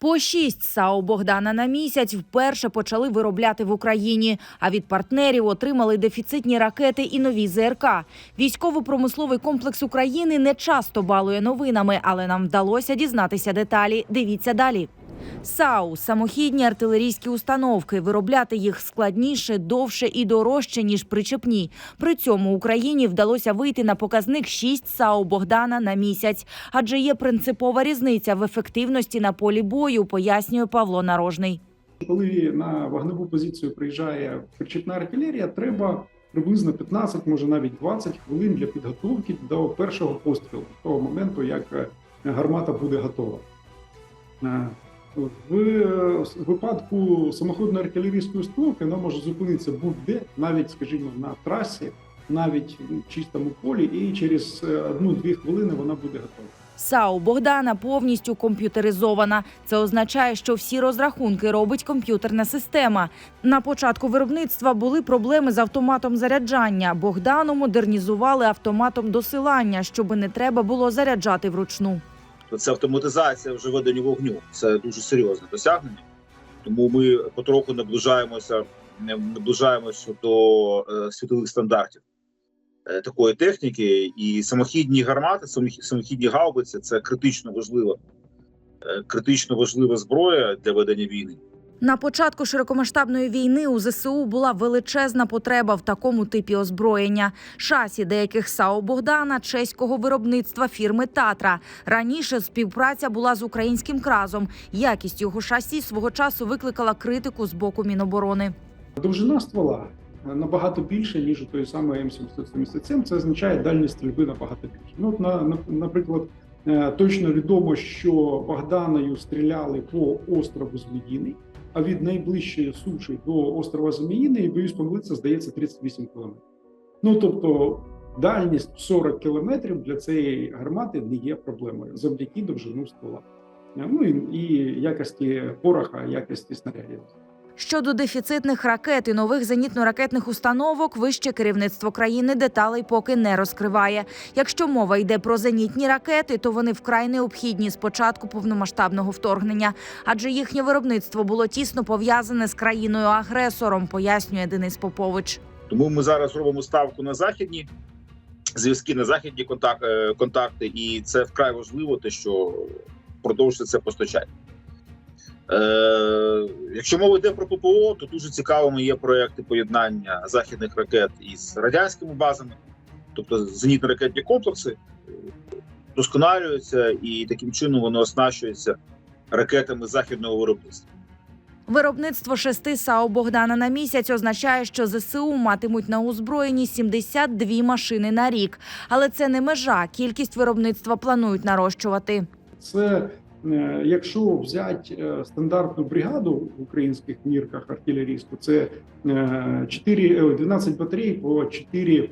По шість САУ Богдана на місяць вперше почали виробляти в Україні. А від партнерів отримали дефіцитні ракети і нові ЗРК. Військово-промисловий комплекс України не часто балує новинами, але нам вдалося дізнатися деталі. Дивіться далі. САУ самохідні артилерійські установки. Виробляти їх складніше, довше і дорожче ніж причепні. При цьому Україні вдалося вийти на показник 6 САУ Богдана на місяць, адже є принципова різниця в ефективності на полі бою, пояснює Павло Нарожний. Коли на вогневу позицію приїжджає причепна артилерія, треба приблизно 15, може навіть 20 хвилин для підготовки до першого пострілу, того моменту, як е, гармата буде готова. Е, В випадку самоходної артилерійської установки вона може зупинитися будь-де, навіть, скажімо, на трасі, навіть в чистому полі, і через е, одну-дві хвилини вона буде готова. САУ Богдана повністю комп'ютеризована. Це означає, що всі розрахунки робить комп'ютерна система. На початку виробництва були проблеми з автоматом заряджання. Богдану модернізували автоматом досилання, щоби не треба було заряджати вручну. То це автоматизація вже ведення вогню. Це дуже серйозне досягнення. Тому ми потроху наближаємося, наближаємося до е, світових стандартів е, такої техніки. І самохідні гармати, самохідні гаубиці це критично важлива, е, критично важлива зброя для ведення війни. На початку широкомасштабної війни у ЗСУ була величезна потреба в такому типі озброєння. Шасі деяких САУ Богдана чеського виробництва фірми Татра. Раніше співпраця була з українським кразом. Якість його шасі свого часу викликала критику з боку Міноборони. Довжина ствола набагато більше, ніж у тої самої М777. Це означає дальність стрільби набагато більше. Ну, от, на, на, наприклад, е, точно відомо, що Богданою стріляли по острову Зміїний, а від найближчої суші до острова Зміїний, боюсь помилитися, здається, 38 кілометрів. Ну тобто дальність 40 кілометрів для цієї гармати не є проблемою завдяки довжину ствола. Ну і, і якості пороха, якості снарядів. Щодо дефіцитних ракет і нових зенітно-ракетних установок, вище керівництво країни деталей поки не розкриває. Якщо мова йде про зенітні ракети, то вони вкрай необхідні з початку повномасштабного вторгнення, адже їхнє виробництво було тісно пов'язане з країною-агресором, пояснює Денис Попович. Тому ми зараз робимо ставку на західні зв'язки, на західні контак- е, контакти, і це вкрай важливо, те, що продовжується це постачання. Е, якщо мова йде про ППО, то дуже цікавими є проекти поєднання західних ракет із радянськими базами, тобто зенітно-ракетні комплекси е, досконалюються і таким чином вони оснащуються ракетами західного виробництва. Виробництво шести САУ Богдана на місяць означає, що ЗСУ матимуть на озброєнні 72 машини на рік. Але це не межа. Кількість виробництва планують нарощувати. Це якщо взяти е, стандартну бригаду в українських мірках артилерійську, це е, 4, е, 12 батарей по 4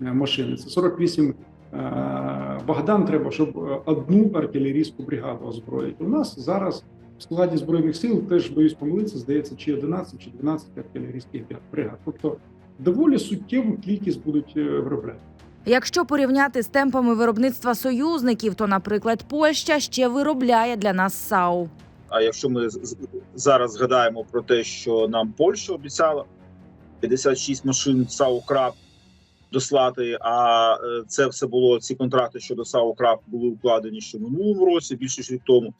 машини. Це 48 е, Богдан треба, щоб е, одну артилерійську бригаду озброїти. У нас зараз в складі збройних сил теж боюсь помилитися, здається, чи 11, чи 12 артилерійських бригад. Тобто доволі суттєву кількість будуть е, виробляти. Якщо порівняти з темпами виробництва союзників, то, наприклад, Польща ще виробляє для нас САУ. А якщо ми зараз згадаємо про те, що нам Польща обіцяла 56 машин САУ «Краб» дослати, а е, це все було ці контракти щодо САУ «Краб» були укладені ще минулому році, більше тому,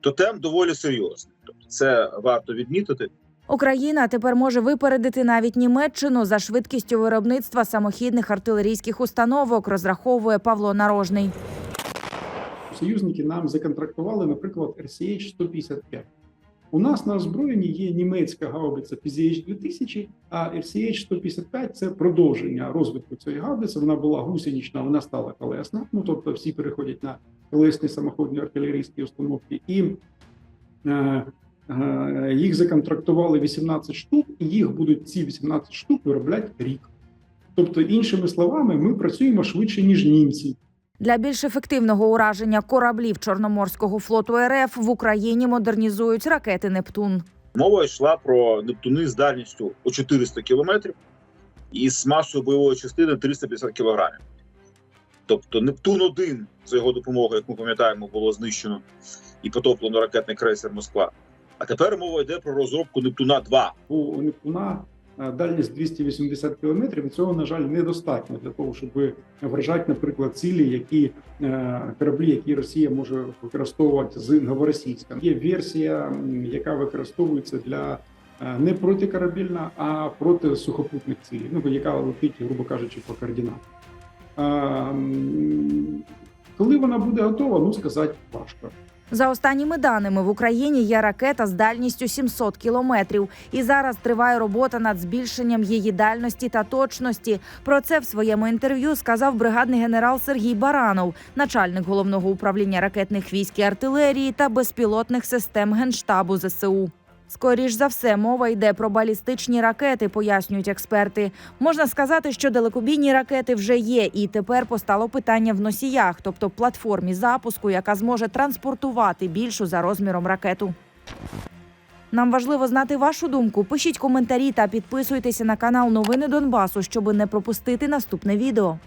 то темп доволі серйозний. Тобто це варто відмітити. Україна тепер може випередити навіть Німеччину за швидкістю виробництва самохідних артилерійських установок, розраховує Павло Нарожний. союзники нам законтрактували, наприклад, RCH 155. У нас на озброєнні є німецька гаубиця PZH 2000, а RCH 155 це продовження розвитку цієї гаубиці. Вона була гусенична, вона стала колесна. Ну тобто всі переходять на колесні самоходні артилерійські установки, і е, їх законтрактували 18 штук, і їх будуть ці 18 штук виробляти рік. Тобто, іншими словами, ми працюємо швидше ніж німці. Для більш ефективного ураження кораблів Чорноморського флоту РФ в Україні модернізують ракети Нептун. Мова йшла про Нептуни з дальністю у 400 кілометрів і з масою бойової частини 350 кілограмів. Тобто Нептун 1 за його допомогою, як ми пам'ятаємо, було знищено і потоплено ракетний крейсер Москва. А тепер мова йде про розробку Нептуна 2 У Нептуна е, дальність 280 кілометрів. Цього на жаль недостатньо для того, щоб вражати, наприклад, цілі, які е, кораблі, які Росія може використовувати з новоросійська. Є версія, яка використовується для е, не протикорабельна, а проти сухопутних цілей, ну яка летить, грубо кажучи, по координатам. Е, Коли вона буде готова, ну сказати важко. За останніми даними в Україні є ракета з дальністю 700 кілометрів, і зараз триває робота над збільшенням її дальності та точності. Про це в своєму інтерв'ю сказав бригадний генерал Сергій Баранов, начальник головного управління ракетних військ і артилерії та безпілотних систем генштабу ЗСУ. Скоріш за все, мова йде про балістичні ракети, пояснюють експерти. Можна сказати, що далекобійні ракети вже є, і тепер постало питання в носіях, тобто платформі запуску, яка зможе транспортувати більшу за розміром ракету. Нам важливо знати вашу думку. Пишіть коментарі та підписуйтеся на канал Новини Донбасу, щоб не пропустити наступне відео.